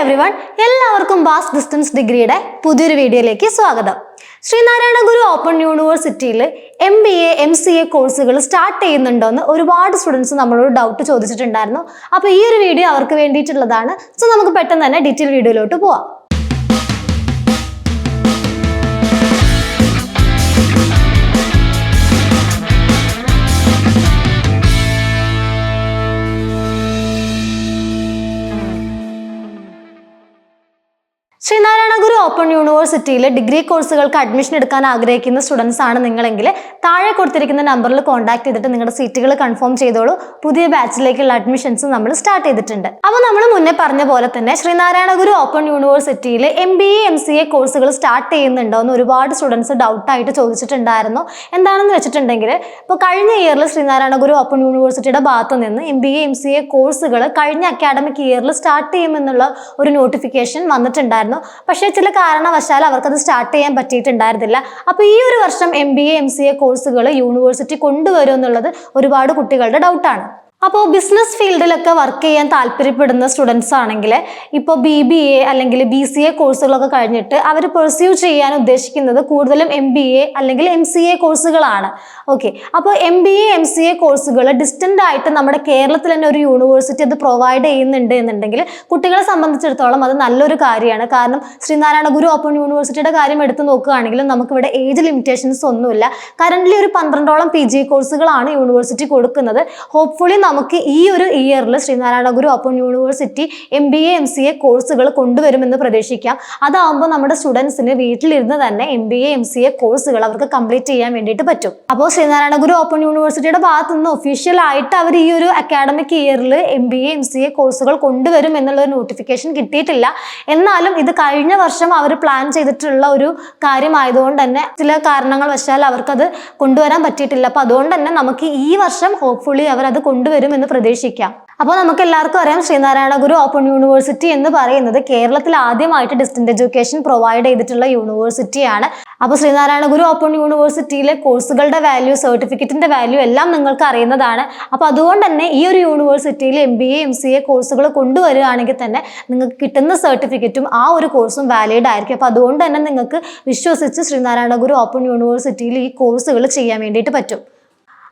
Everyone എല്ലാവർക്കും bass distance ഡിഗ്രിയുടെ പുതിയൊരു വീഡിയോയിലേക്ക് സ്വാഗതം. ശ്രീനാരായണ ഗുരു ഓപ്പൺ യൂണിവേഴ്സിറ്റിയിൽ M B A M C A കോഴ്സുകൾ സ്റ്റാർട്ട് ചെയ്യുന്നുണ്ടോ എന്ന് ഒരുപാട് സ്റ്റുഡൻസ് നമ്മളോട് ഡൗട്ട് ചോദിച്ചിട്ടുണ്ടായിരുന്നു. അപ്പോൾ ഈ ഒരു വീഡിയോ അവർക്ക് വേണ്ടിയിട്ടുള്ളതാണ്. സോ നമുക്ക് പെട്ടെന്ന് തന്നെ ഡീറ്റെയിൽ വീഡിയോയിലോട്ട് പോവാം. ഗുരു ഓപ്പൺ യൂണിവേഴ്സിറ്റിയിൽ ഡിഗ്രി കോഴ്സുകൾക്ക് അഡ്മിഷൻ എടുക്കാൻ ആഗ്രഹിക്കുന്ന സ്റ്റുഡൻസ് ആണ് നിങ്ങളെങ്കിൽ താഴെ കൊടുത്തിരിക്കുന്ന നമ്പറിൽ കോൺടാക്ട് ചെയ്തിട്ട് നിങ്ങളുടെ സീറ്റുകൾ കൺഫേം ചെയ്തോളൂ. പുതിയ ബാച്ചിലേക്കുള്ള അഡ്മിഷൻസ് നമ്മൾ സ്റ്റാർട്ട് ചെയ്തിട്ടുണ്ട്. അപ്പോൾ നമ്മൾ മുന്നേ പറഞ്ഞ പോലെ തന്നെ ശ്രീനാരായണ ഗുരു ഓപ്പൺ യൂണിവേഴ്സിറ്റിയിൽ M B A M C A കോഴ്സുകൾ സ്റ്റാർട്ട് ചെയ്യുന്നുണ്ടോ എന്ന് ഒരുപാട് സ്റ്റുഡൻസ് ഡൗട്ടായിട്ട് ചോദിച്ചിട്ടുണ്ടായിരുന്നു. എന്താണെന്ന് വെച്ചിട്ടുണ്ടെങ്കിൽ ഇപ്പോൾ കഴിഞ്ഞ ഇയറിൽ ശ്രീനാരായണ ഗുരു ഓപ്പൺ യൂണിവേഴ്സിറ്റിയുടെ ഭാഗത്ത് നിന്ന് M B A M C A കോഴ്സുകൾ കഴിഞ്ഞ അക്കാഡമിക് ഇയറിൽ സ്റ്റാർട്ട് ചെയ്യുമെന്നുള്ള ഒരു നോട്ടിഫിക്കേഷൻ വന്നിട്ടുണ്ടായിരുന്നു. പക്ഷേ ചില കാരണവശാൽ അവർക്കത് സ്റ്റാർട്ട് ചെയ്യാൻ പറ്റിയിട്ടുണ്ടായിരുന്നില്ല. അപ്പോൾ ഈ ഒരു വർഷം M B A M C A കോഴ്സുകൾ യൂണിവേഴ്സിറ്റി കൊണ്ടുവരും എന്നുള്ളത് ഒരുപാട് കുട്ടികളുടെ ഡൗട്ടാണ് അപ്പോൾ ബിസിനസ് ഫീൽഡിലൊക്കെ വർക്ക് ചെയ്യാൻ താല്പര്യപ്പെടുന്ന സ്റ്റുഡൻസ് ആണെങ്കിൽ ഇപ്പോൾ ബി ബി എ അല്ലെങ്കിൽ ബി സി എ കോഴ്സുകളൊക്കെ കഴിഞ്ഞിട്ട് അവർ പെർസ്യൂ ചെയ്യാൻ ഉദ്ദേശിക്കുന്നത് കൂടുതലും എം ബി എ അല്ലെങ്കിൽ എം സി എ കോഴ്സുകളാണ് ഓക്കെ അപ്പോൾ M B A M C A കോഴ്സുകൾ ഡിസ്റ്റന്റ് ആയിട്ട് നമ്മുടെ കേരളത്തിൽ തന്നെ ഒരു യൂണിവേഴ്സിറ്റി അത് പ്രൊവൈഡ് ചെയ്യുന്നുണ്ട് എന്നുണ്ടെങ്കിൽ കുട്ടികളെ സംബന്ധിച്ചിടത്തോളം അത് നല്ലൊരു കാര്യമാണ്. കാരണം ശ്രീനാരായണ ഗുരു ഓപ്പൺ യൂണിവേഴ്സിറ്റിയുടെ കാര്യം എടുത്ത് നോക്കുകയാണെങ്കിൽ നമുക്കിവിടെ ഏജ് ലിമിറ്റേഷൻസ് ഒന്നുമില്ല. കറന്റ്ലി ഒരു പന്ത്രണ്ടോളം പി ജി കോഴ്സുകളാണ് യൂണിവേഴ്സിറ്റി കൊടുക്കുന്നത്. ഹോപ്പ്ഫുള്ളി നമുക്ക് ഈ ഒരു ഇയറിൽ Sreenarayana Guru open university M B A M C A കോഴ്സുകൾ കൊണ്ടുവരുമെന്ന് പ്രതീക്ഷിക്കാം. അതാവുമ്പോൾ നമ്മുടെ സ്റ്റുഡൻസിന് വീട്ടിലിരുന്ന് തന്നെ M B A M C A കോഴ്സുകൾ അവർക്ക് കംപ്ലീറ്റ് ചെയ്യാൻ വേണ്ടിയിട്ട് പറ്റും. അപ്പോൾ ശ്രീനാരായണ ഗുരു ഓപ്പൺ യൂണിവേഴ്സിറ്റിയുടെ ഭാഗത്തു നിന്ന് ഒഫീഷ്യൽ ആയിട്ട് അവർ ഈ ഒരു അക്കാഡമിക് ഇയറിൽ M B A M C A കോഴ്സുകൾ കൊണ്ടുവരും എന്നുള്ള ഒരു നോട്ടിഫിക്കേഷൻ കിട്ടിയിട്ടില്ല. എന്നാലും ഇത് കഴിഞ്ഞ വർഷം അവർ പ്ലാൻ ചെയ്തിട്ടുള്ള ഒരു കാര്യമായതുകൊണ്ട് തന്നെ ചില കാരണങ്ങൾ വശാൽ അവർക്കത് കൊണ്ടുവരാൻ പറ്റിയിട്ടില്ല. അപ്പോൾ അതുകൊണ്ട് തന്നെ നമുക്ക് ഈ വർഷം ഹോപ്പ്ഫുള്ളി അവർ അത് കൊണ്ടുവരും എന്ന് പ്രതീക്ഷിക്കാം. അപ്പോൾ നമുക്ക് എല്ലാവർക്കും അറിയാം ശ്രീനാരായണ ഗുരു ഓപ്പൺ യൂണിവേഴ്സിറ്റി എന്ന് പറയുന്നത് കേരളത്തിൽ ആദ്യമായിട്ട് ഡിസ്റ്റന്റ് എഡ്യൂക്കേഷൻ പ്രൊവൈഡ് ചെയ്തിട്ടുള്ള യൂണിവേഴ്സിറ്റിയാണ്. അപ്പോൾ ശ്രീനാരായണ ഗുരു ഓപ്പൺ യൂണിവേഴ്സിറ്റിയിലെ കോഴ്സുകളുടെ വാല്യൂ സർട്ടിഫിക്കറ്റിന്റെ വാല്യൂ എല്ലാം നിങ്ങൾക്ക് അറിയുന്നതാണ്. അപ്പോൾ അതുകൊണ്ട് തന്നെ ഈ ഒരു യൂണിവേഴ്സിറ്റിയിൽ M B A M C A കോഴ്സുകൾ കൊണ്ടുവരികയാണെങ്കിൽ തന്നെ നിങ്ങൾക്ക് കിട്ടുന്ന സർട്ടിഫിക്കറ്റും ആ ഒരു കോഴ്സും വാലിഡ് ആയിരിക്കും. അപ്പോൾ അതുകൊണ്ട് തന്നെ നിങ്ങൾക്ക് വിശ്വസിച്ച് ശ്രീനാരായണ ഗുരു ഓപ്പൺ യൂണിവേഴ്സിറ്റിയിൽ ഈ കോഴ്സുകൾ ചെയ്യാൻ വേണ്ടിയിട്ട് പറ്റും.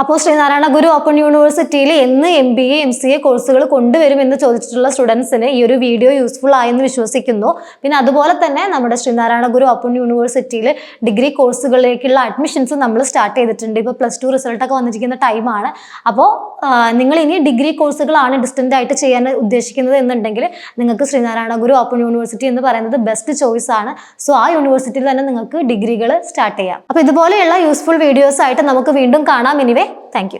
അപ്പോൾ ശ്രീനാരായണ ഗുരു ഓപ്പൺ യൂണിവേഴ്സിറ്റിയിൽ എന്ന് M B A M C A കോഴ്സുകൾ കൊണ്ടുവരും എന്ന് ചോദിച്ചിട്ടുള്ള സ്റ്റുഡൻസിന് ഈ ഒരു വീഡിയോ യൂസ്ഫുൾ ആയെന്ന് വിശ്വസിക്കുന്നു. പിന്നെ അതുപോലെ തന്നെ നമ്മുടെ ശ്രീനാരായണ ഗുരു ഓപ്പൺ യൂണിവേഴ്സിറ്റിയിൽ ഡിഗ്രി കോഴ്സുകളിലേക്കുള്ള അഡ്മിഷൻസ് നമ്മൾ സ്റ്റാർട്ട് ചെയ്തിട്ടുണ്ട്. ഇപ്പോൾ പ്ലസ് ടു റിസൾട്ടൊക്കെ വന്നിരിക്കുന്ന ടൈമാണ് അപ്പോൾ നിങ്ങൾ ഇനി ഡിഗ്രി കോഴ്സുകളാണ് ഡിസ്റ്റന്റ് ആയിട്ട് ചെയ്യാൻ ഉദ്ദേശിക്കുന്നത് എന്നുണ്ടെങ്കിൽ നിങ്ങൾക്ക് ശ്രീനാരായണ ഗുരു ഓപ്പൺ യൂണിവേഴ്സിറ്റി എന്ന് പറയുന്നത് ബെസ്റ്റ് ചോയ്സ് ആണ്. സോ ആ യൂണിവേഴ്സിറ്റിയിൽ തന്നെ നിങ്ങൾക്ക് ഡിഗ്രികൾ സ്റ്റാർട്ട് ചെയ്യാം. അപ്പോൾ ഇതുപോലെയുള്ള യൂസ്ഫുൾ വീഡിയോസ് ആയിട്ട് നമുക്ക് വീണ്ടും കാണാം. Anyway thank